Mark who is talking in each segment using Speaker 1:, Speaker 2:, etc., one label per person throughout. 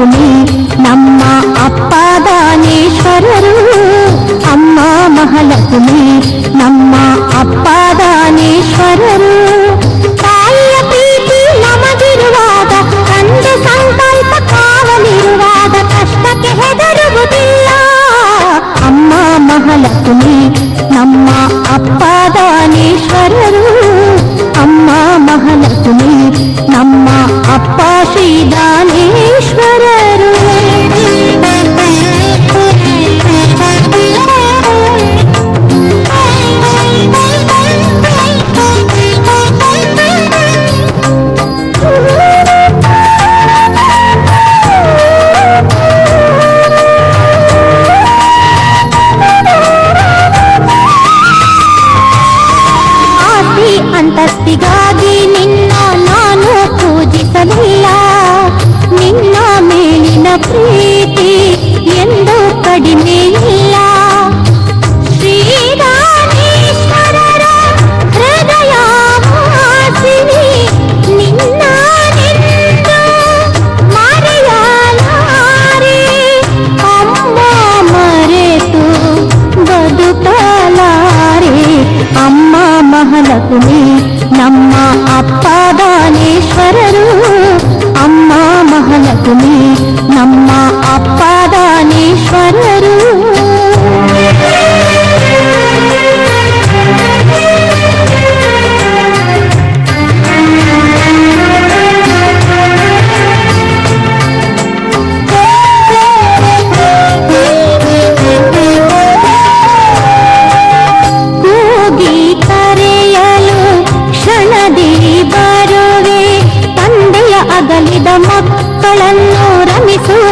Speaker 1: ನಮ್ಮ ಅಪ್ಪ ದಾನೇಶ್ವರರು, ಅಮ್ಮ ಮಹಾಲಕ್ಷ್ಮಿ, ನಮ್ಮ ಅಪ್ಪ ದಾನೇಶ್ವರರು. ತಾಯಿಯ ಪ್ರೀತಿ ನಮಗಿರುವಾಗ, ತಂದೆ ಸಂಕಲ್ಪ ಕಾವಲಿರುವಾಗ, ಕಷ್ಟಕ್ಕೆ ಅಂತಸ್ತಿಗಾಗಿ ನಿನ್ನ ನಾನು ಪೂಜಿಸಲಿಲ್ಲ ನಿನ್ನ ಮೇಲಿನ ಪ್ರೀತಿ ಎಂದು ಕಡಿಮೆ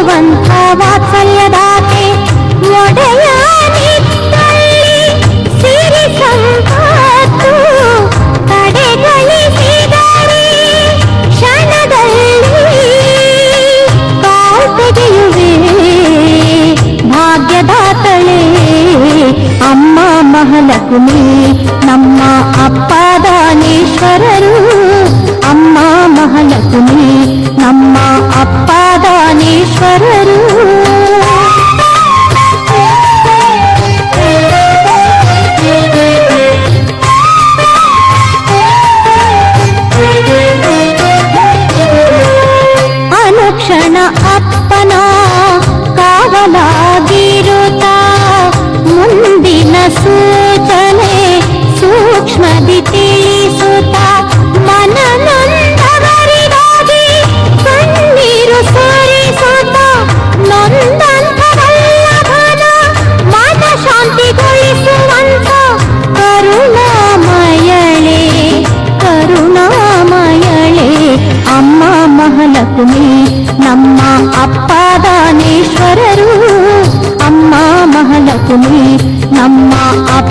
Speaker 1: ಬಂಧವಾತ್ಸ ಪರರು ಅನುಕ್ಷಣ ಅಪ್ಪನ ಕಾವಲಾಗಿರುತ್ತ ಮುಂದಿನ ಸೂಚನೆ ಸೂಕ್ಷ್ಮದಿ ಅಪ್ಪಾದಾನೇಶ್ವರರು ಅಮ್ಮ ಮಹಾಲಕ್ಷ್ಮಿ ನಮ್ಮ ಅಪ್ಪ